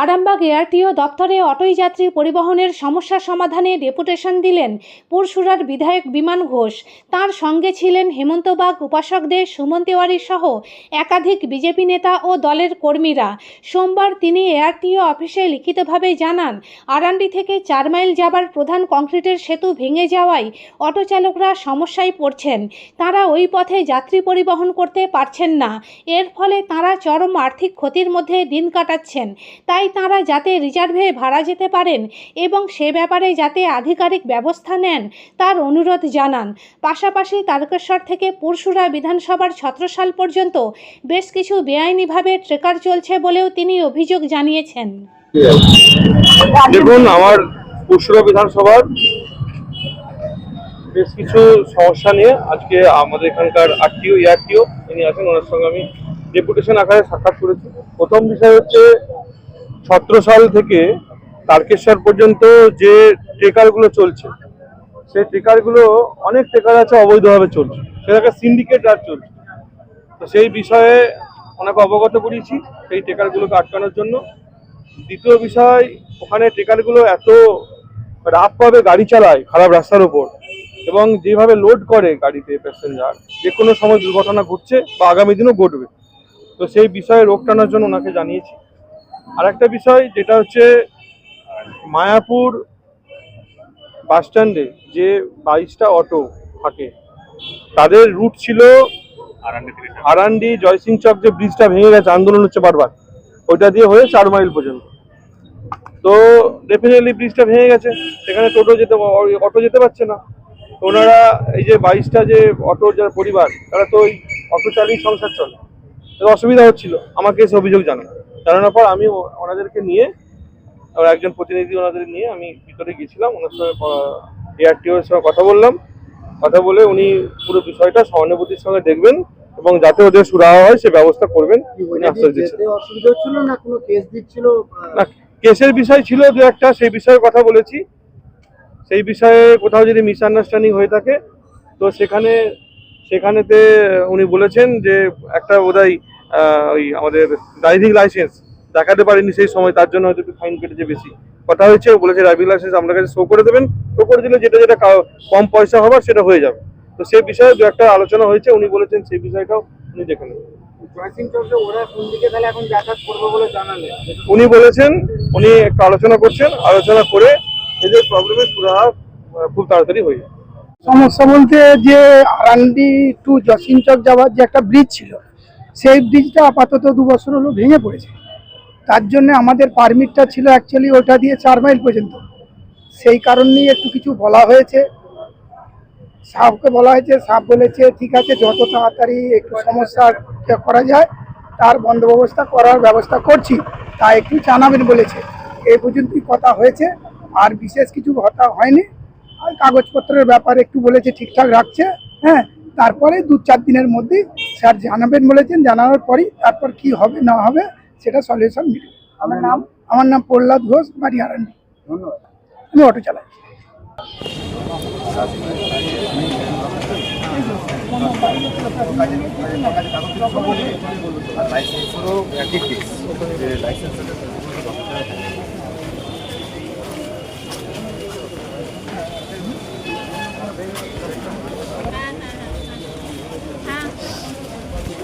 Arambagh ARTO দপ্তরে অটোই যাত্রী পরিবহনের সমস্যা সমাধানে ডেপুটেশন দিলেন পুরসুরার বিধায়ক বিমান ঘোষ। তার সঙ্গে ছিলেন হেমন্তবাগ উপাসকদের সুমন তিওয়ারি সহ একাধিক বিজেপি নেতা ও দলের কর্মীরা। সোমবার তিনি এআরটিও অফিসে লিখিতভাবে জানান আরান্ডি থেকে চার মাইল যাবার প্রধান কংক্রিটের সেতু ভেঙে যাওয়ায় অটো চালকরা সমস্যায় পড়ছেন। তারা ওই পথে যাত্রী পরিবহন করতে পারছেন না। এর ফলে তারা চরম আর্থিক ক্ষতির মধ্যে দিন কাটাচ্ছেন। তাই তারা যাতে রিজার্ভে ভাড়া যেতে পারেন এবং সে ব্যাপারে যাতে আধিকারিক ব্যবস্থা নেন, তার অনুরোধ জানান। পাশাপাশি তারকেশ্বর থেকে পুরসুরা বিধানসভার ছত্রসাল পর্যন্ত বেশ কিছু বেআইনিভাবে ট্রেকার চলছে বলেও তিনি অভিযোগ জানিয়েছেন। দেখুন, আমার পরশুরা বিধানসভার বেশ কিছু সমস্যা নিয়ে আজকে আমাদের এখানকার আরটিও এআরটিও তিনি আছেন, ওনার সঙ্গে আমি ডেপুটেশন আকারে সাক্ষাৎ করেছি। প্রথম বিষয় হচ্ছে ছত্রসাল থেকে তারকেশ্বর পর্যন্ত যে ট্রেকারগুলো চলছে, সেই ট্রেকারগুলো অনেক ট্রেকার আছে অবৈধভাবে চলছে। সেটাকে সিন্ডিকেট আর চলছে। তো সেই বিষয়ে ওনাকে অবগত করিয়েছি সেই ট্রেকারগুলোকে আটকানোর জন্য। দ্বিতীয় বিষয়, ওখানে ট্রেকারগুলো এত রাফভাবে গাড়ি চালায় খারাপ রাস্তার উপর এবং যেভাবে লোড করে গাড়িতে প্যাসেঞ্জার যে কোনো সময় দুর্ঘটনা ঘটছে বা আগামী দিনও ঘটবে। তো সেই বিষয়ে রোগ টানার জন্য ওনাকে জানিয়েছি। আর একটা বিষয় যেটা হচ্ছে, মায়াপুর বাস স্ট্যান্ডে যে বাইশটা অটো থাকে, তাদের রুট ছিল আরান্ডি জয়সিং চক, যে ব্রিজটা ভেঙে গেছে, আন্দোলন হচ্ছে বারবার। ওইটা দিয়ে হয়ে চার মাইল পর্যন্ত। তো ডেফিনেটলি ব্রিজটা ভেঙে গেছে। সেখানে টোটো যেতে অটো যেতে পারছে না। তো ওনারা এই যে বাইশটা যে অটো যার পরিবার, তারা তো ওই অটো চালিয়ে সংসার চলে। অসুবিধা হচ্ছিল। আমাকে এসে অভিযোগ জানান জানানোর পর আমি ওনাদেরকে নিয়ে আর একজন প্রতিনিধি ওনাদের নিয়ে আমি ভিতরে গেছিলাম ওনার সঙ্গে এআরটিওর সঙ্গে কথা বললাম। কথা বলে উনি পুরো বিষয়টা সহানুভূতির সঙ্গে দেখবেন এবং যাতে ওদের সুরাহা হয় সে ব্যবস্থা করবেন। না? কেস না কেসের বিষয় ছিল দু একটা সেই বিষয়ে কথা বলেছি। সেই বিষয়ে কোথাও যদি মিসআন্ডারস্ট্যান্ডিং হয়ে থাকে তো সেখানে সেখানেতে উনি বলেছেন যে একটা বোধহয় ওই আমাদের ড্রাইভিং লাইসেন্স দেখাতে পারেনি সেই সময় তার জন্য হয়তো একটু ফাইন কেটেছে বেশি। কথা হয়েছে ও বলেছে ড্রাইভিং লাইসেন্স আপনার কাছে শো করে দেবেন শো করে দিলে যেটা যেটা কম পয়সা হবার সেটা হয়ে যাবে। তো সেই বিষয়ে দু একটা আলোচনা হয়েছে উনি বলেছেন সেই বিষয়টাও উনি দেখে নেবেন। জয়সিং চন্দ্র ওরা কোন দিকে তাহলে এখন যাতায়াত করবে বলে জানালে? উনি বলেছেন উনি একটু আলোচনা করছেন আলোচনা করে এদের প্রবলেমের সুরাহা খুব তাড়াতাড়ি হয়ে যাবে। সমস্যা বলতে যে আরান্ডি টু জসিনচক যাওয়ার যে একটা ব্রিজ ছিল সেই ব্রিজটা আপাতত দু বছর হলো ভেঙে পড়েছে। তার জন্য আমাদের পারমিটটা ছিল অ্যাকচুয়ালি ওটা দিয়ে চার মাইল পর্যন্ত। সেই কারণ নিয়ে একটু কিছু বলা হয়েছে। সাপকে বলা হয়েছে সাপ বলেছে, ঠিক আছে, যত তাড়াতাড়ি একটু সমস্যা করা যায়, তার বন্দোবস্ত করার ব্যবস্থা করছি। তা একটু জানাবেন বলেছে। এই পর্যন্তই কথা হয়েছে। আর বিশেষ কিছু কথা হয়নি। আর কাগজপত্রের ব্যাপারে একটু বলেছে, ঠিকঠাক রাখছে। হ্যাঁ তারপরে দু চার দিনের মধ্যেই স্যার জানাবেন বলেছেন জানানোর পরই তারপর কি হবে না হবে সেটা সলিউশন মিলবে আমার নাম আমার নাম প্রহ্লাদ ঘোষ বাড়ি আরান্ডি ধন্যবাদ আমি অটো চালাই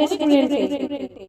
রেস্টুরেন্টে